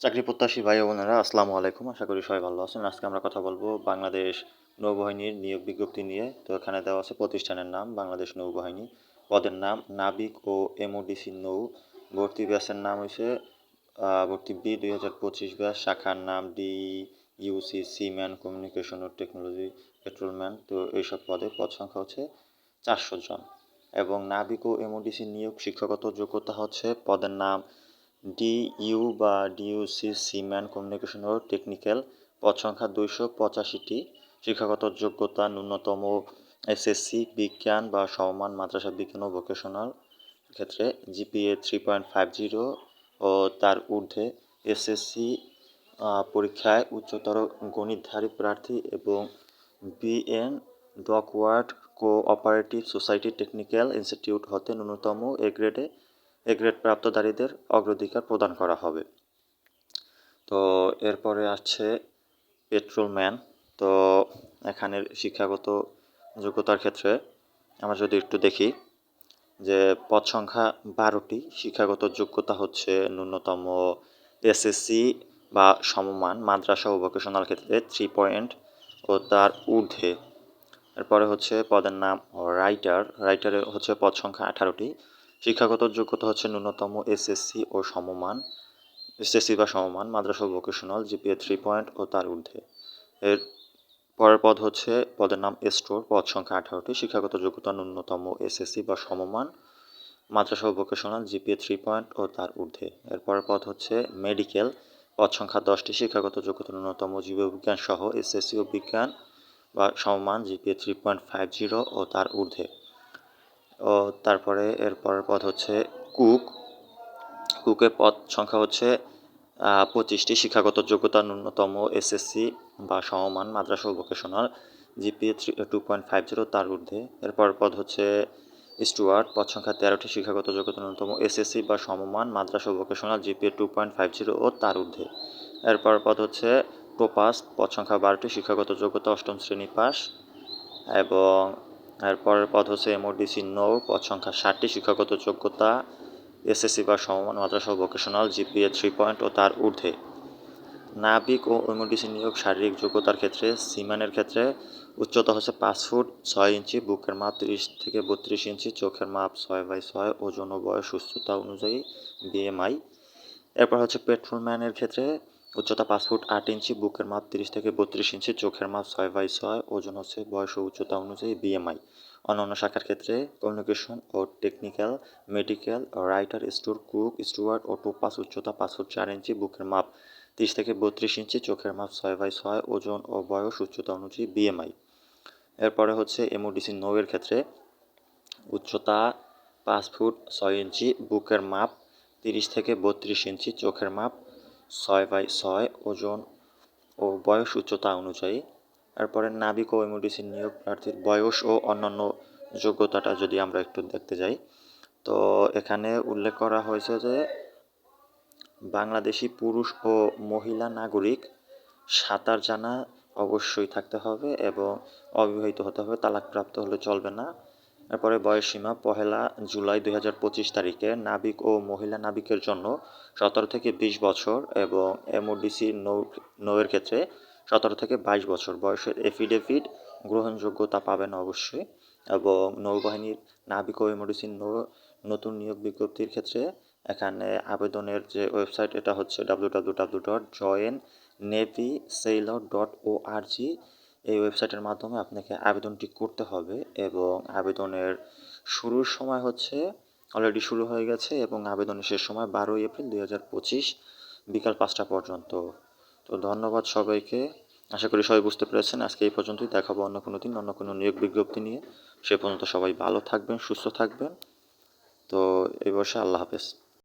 চাকরি প্রত্যাশী ভাই বোনেরা, আসসালামু আলাইকুম। আশা করি সবাই ভালো আছেন। আজকে আমরা কথা বলব বাংলাদেশ নৌবাহিনীর নিয়োগ বিজ্ঞপ্তি নিয়ে। তো এখানে দেওয়া আছে প্রতিষ্ঠানের নাম, বাংলাদেশ নৌবাহিনী। পদের নাম নাবিক ও এমওডিসি নৌ। ভর্তি ব্যাসের নাম হয়েছে ভর্তি বি, দুই হাজার পঁচিশ ব্যাস শাখার নাম ডি ইউসি সিম্যান কমিউনিকেশন ও টেকনোলজি পেট্রোলম্যান। তো এইসব পদে পদ সংখ্যা হচ্ছে চারশো জন। এবং নাবিক ও এমওডিসি নিয়োগ শিক্ষাগত যোগ্যতা হচ্ছে, পদের নাম ডিইউ বা ডিইউসি সিম্যান কমিউনিকেশন ও টেকনিক্যাল পদ সংখ্যা দুইশো পঁচাশিটি। শিক্ষাগত যোগ্যতা ন্যূনতম এসএসসি বিজ্ঞান বা সমমান মাদ্রাসা বিজ্ঞান ও ভোকেশনাল ক্ষেত্রে GPA three point five zero ও তার ঊর্ধ্বে এসএসসি পরীক্ষায় উচ্চতর গণিতধারী প্রার্থী এবং BN dockyard cooperative society technical institute হতে ন্যূনতম এ গ্রেডে এ গ্রেড প্রাপ্তধারীদের অগ্রাধিকার প্রদান করা হবে। তো এরপরে আসছে পেট্রোলম্যান তো এখানের শিক্ষাগত যোগ্যতার ক্ষেত্রে আমরা যদি একটু দেখি যে পদ সংখ্যা বারোটি, শিক্ষাগত যোগ্যতা হচ্ছে ন্যূনতম এসএসসি বা সমমান, মাদ্রাসা ও ভোকেশনাল ক্ষেত্রে থ্রি পয়েন্ট ও তার ঊর্ধ্বে। এরপরে হচ্ছে পদের নাম রাইটার রাইটারে হচ্ছে পদ সংখ্যা আঠারোটি। শিক্ষাগত যোগ্যতা হচ্ছে ন্যূনতম এসএসসি ও সমমান এসএসসি বা সমমান, মাদ্রাসা ভোকেশনাল জিপিএ থ্রি পয়েন্ট ও তার ঊর্ধ্বে। এর পরের পদ হচ্ছে, পদের নাম স্টোর পদ সংখ্যা আঠারোটি, শিক্ষাগত যোগ্যতা ন্যূনতম এসএসসি বা সমমান, মাদ্রাসা ভোকেশনাল জিপিএ থ্রি পয়েন্ট ও তার ঊর্ধ্বে। এর পরের পদ হচ্ছে মেডিকেল পদ সংখ্যা দশটি, শিক্ষাগত যোগ্যতা ন্যূনতম জীববিজ্ঞান সহ এসএসসি ও বিজ্ঞান বা সমমান GPA three point five zero ও তার ঊর্ধ্বে। ও তারপরে এর পরের পদ হচ্ছে কুক। কুকের পদ সংখ্যা হচ্ছে পঁচিশটি শিক্ষাগত যোগ্যতা, ন্যূনতম এসএসসি বা সমমান মাদ্রাসা vocational GPA three two point five zero তার ঊর্ধ্বে। এরপর পদ হচ্ছে স্টুয়ার্ট পদ সংখ্যা তেরোটি শিক্ষাগত যোগ্যতা, ন্যূনতম এসএসসি বা সমমান মাদ্রাসা vocational GPA two point five zero ও তার ঊর্ধ্বে। এরপর পদ হচ্ছে টোপাস পদ সংখ্যা বারোটি শিক্ষাগত যোগ্যতা, অষ্টম শ্রেণি পাস এবং এরপরের পদ হচ্ছে এমওডিসি নৌ পদ সংখ্যা ষাটটি, শিক্ষাগত যোগ্যতা এসএসসি বা সমমান মাদ্রাসা ভোকেশনাল জিপিএ থ্রি পয়েন্ট ও তার ঊর্ধ্বে। নাবিক ও এমওডিসি নিয়োগ, শারীরিক যোগ্যতার ক্ষেত্রে, সিমানের ক্ষেত্রে, উচ্চতা হচ্ছে পাঁচ ফুট ছয় ইঞ্চি, বুকের মাপ তিরিশ থেকে বত্রিশ ইঞ্চি, চোখের মাপ ছয় বাই ছয়, ওজন ও বয়স সুস্থতা অনুযায়ী বিএমআই এরপর হচ্ছে পেট্রোলম্যানের ক্ষেত্রে উচ্চতা পাঁচ ফুট আট ইঞ্চি, বুকের মাপ তিরিশ থেকে বত্রিশ ইঞ্চি, চোখের মাপ ছয় বাই ছয়, ওজন হচ্ছে বয়স ও উচ্চতা অনুযায়ী বিএমআই অন্যান্য শাখার ক্ষেত্রে কমিউনিকেশন ও technical medical writer store cook steward ও টোপাস উচ্চতা পাঁচ ফুট চার ইঞ্চি, বুকের মাপ তিরিশ থেকে বত্রিশ ইঞ্চি, চোখের মাপ ছয় বাই ছয়, ওজন ও বয়স উচ্চতা অনুযায়ী বিএমআই এরপরে হচ্ছে এমওডিসি নৌয়ের ক্ষেত্রে উচ্চতা পাঁচ ফুট ছয় ইঞ্চি, বুকের মাপ তিরিশ থেকে বত্রিশ ইঞ্চি, চোখের মাপ ছয় বাই ছয় ওজন ও বয়স উচ্চতা অনুযায়ী। এরপরে নাবিক ও এমওডিসি নিয়োগ প্রার্থীর বয়স ও অন্যান্য যোগ্যতাটা যদি আমরা একটু দেখতে যাই, তো এখানে উল্লেখ করা হয়েছে যে বাংলাদেশি পুরুষ ও মহিলা নাগরিক সাঁতার জানা অবশ্যই থাকতে হবে এবং অবিবাহিত হতে হবে, তালাকপ্রাপ্ত হলে চলবে না। এরপরে বয়সসীমা পহেলা জুলাই দুই হাজার পঁচিশ তারিখে নাবিক ও মহিলা নাবিকের জন্য সতেরো থেকে বিশ বছর এবং এমওডিসি নৌ নৌয়ের ক্ষেত্রে সতেরো থেকে বাইশ বছর। বয়সের এফিডেভিট গ্রহণযোগ্যতা পাবেন অবশ্যই এবং নৌবাহিনীর নাবিক ও এমওডিসি নৌ নতুন নিয়োগ বিজ্ঞপ্তির ক্ষেত্রে এখানে আবেদনের যে ওয়েবসাইট, এটা হচ্ছে W W W dot join navy sailor dot O R G এই ওয়েবসাইটের মাধ্যমে আপনাকে আবেদনটি করতে হবে এবং আবেদনের শুরুর সময় হচ্ছে অলরেডি শুরু হয়ে গেছে এবং আবেদনের শেষ সময় বারোই এপ্রিল দুই হাজার পঁচিশ বিকাল পাঁচটা পর্যন্ত। তো ধন্যবাদ সবাইকে। আশা করি সবাই বুঝতে পেরেছেন। আজকে এই পর্যন্তই। দেখাবো অন্য কোনো দিন, অন্য কোনো নিয়োগ বিজ্ঞপ্তি নিয়ে। সে পর্যন্ত সবাই ভালো থাকবেন, সুস্থ থাকবেন। তো এই বর্ষে আল্লাহ হাফেজ।